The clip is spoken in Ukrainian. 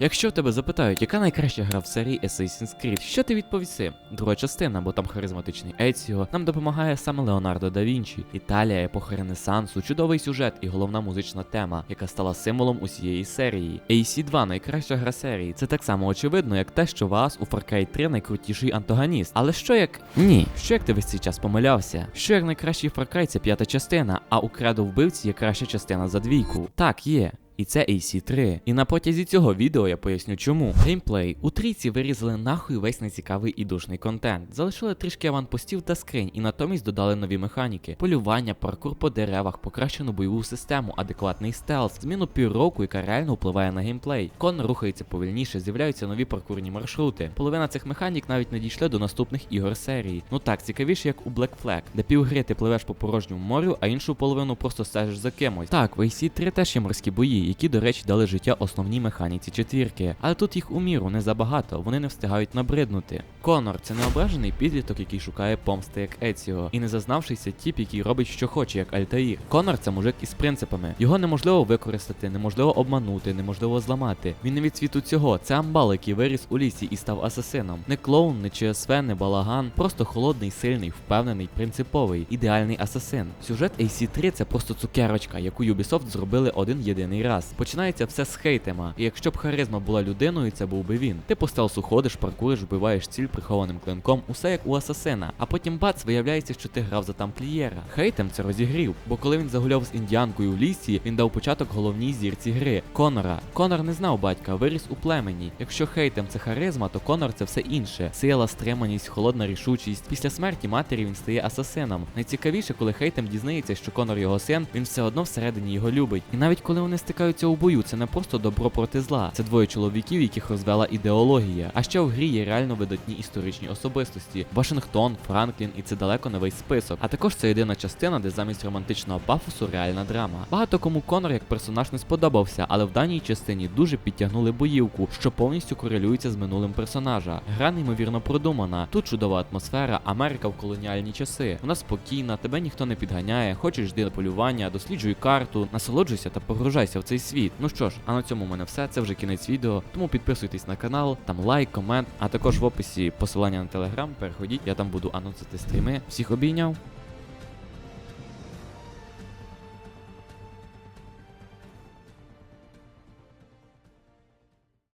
Якщо тебе запитають, яка найкраща гра в серії Assassin's Creed, що ти відповіси? Друга частина, бо там харизматичний Еціо, нам допомагає саме Леонардо да Вінчі, Італія, епоха Ренесансу, чудовий сюжет і головна музична тема, яка стала символом усієї серії. AC2 найкраща гра серії. Це так само очевидно, як те, що вас у Far Cry 3 найкрутіший антагоніст. Але що як. Ні, що як ти весь цей час помилявся? Що як найкращий Far Cry це п'ята частина, а у Кредо вбивці є краща частина за двійку? Так, є. І це AC3. І на протязі цього відео я поясню чому. Геймплей. У трійці вирізали нахуй весь нецікавий і душний контент. Залишили трішки аванпостів та скринь, і натомість додали нові механіки: полювання, паркур по деревах, покращену бойову систему, адекватний стелс, зміну півроку, яка реально впливає на геймплей. Кон рухається повільніше, з'являються нові паркурні маршрути. Половина цих механік навіть не дійшли до наступних ігор серії. Ну так, цікавіше, як у Black Flag, де півгри ти пливеш по порожньому морю, а іншу половину просто стежиш за кимось. Так, в AC3 теж є морські бої, які, до речі, дали життя основній механіці четвірки. Але тут їх у міру не забагато, вони не встигають набриднути. Конор це не ображений підліток, який шукає помсти як Еціо, і не зазнавшийся тіп, який робить що хоче, як Альтаїр. Конор це мужик із принципами. Його неможливо використати, неможливо обманути, неможливо зламати. Він не від світу цього. Це амбал, який виріс у лісі і став асасином. Не клоун, не ЧСВ, не балаган, просто холодний, сильний, впевнений, принциповий, ідеальний асасин. Сюжет AC3 це просто цукерочка, яку Ubisoft зробили один єдиний раз. Починається все з хейтема, і якщо б харизма була людиною, це був би він. Ти по стелсу ходиш, паркуриш, вбиваєш ціль прихованим клинком, усе як у асасина. А потім бац, виявляється, що ти грав за тамплієра. Хейтем це розігрів, бо коли він загуляв з індіанкою в лісі, він дав початок головній зірці гри Конора. Конор не знав батька, виріс у племені. Якщо хейтем це харизма, то Конор це все інше: сила, стриманість, холодна рішучість. Після смерті матері він стає асасином. Найцікавіше, коли хейтем дізнається, що Конор його син, він все одно всередині його любить. І навіть коли вони стикаються у бою, це не просто добро проти зла. Це двоє чоловіків, яких розвела ідеологія. А ще в грі є реально видатні історичні особистості: Вашингтон, Франклін, і це далеко не весь список. А також це єдина частина, де замість романтичного пафосу реальна драма. Багато кому Конор як персонаж не сподобався, але в даній частині дуже підтягнули боївку, що повністю корелюється з минулим персонажа. Гра неймовірно продумана. Тут чудова атмосфера, Америка в колоніальні часи. Вона спокійна, тебе ніхто не підганяє, хочеш йди на полювання, досліджуй карту, насолоджуйся та погружайся в цей світ. Ну що ж, а на цьому в мене все. Це вже кінець відео. Тому підписуйтесь на канал, там лайк, комент, а також в описі посилання на телеграм. Переходіть, я там буду анонсити стріми. Всіх обійняв.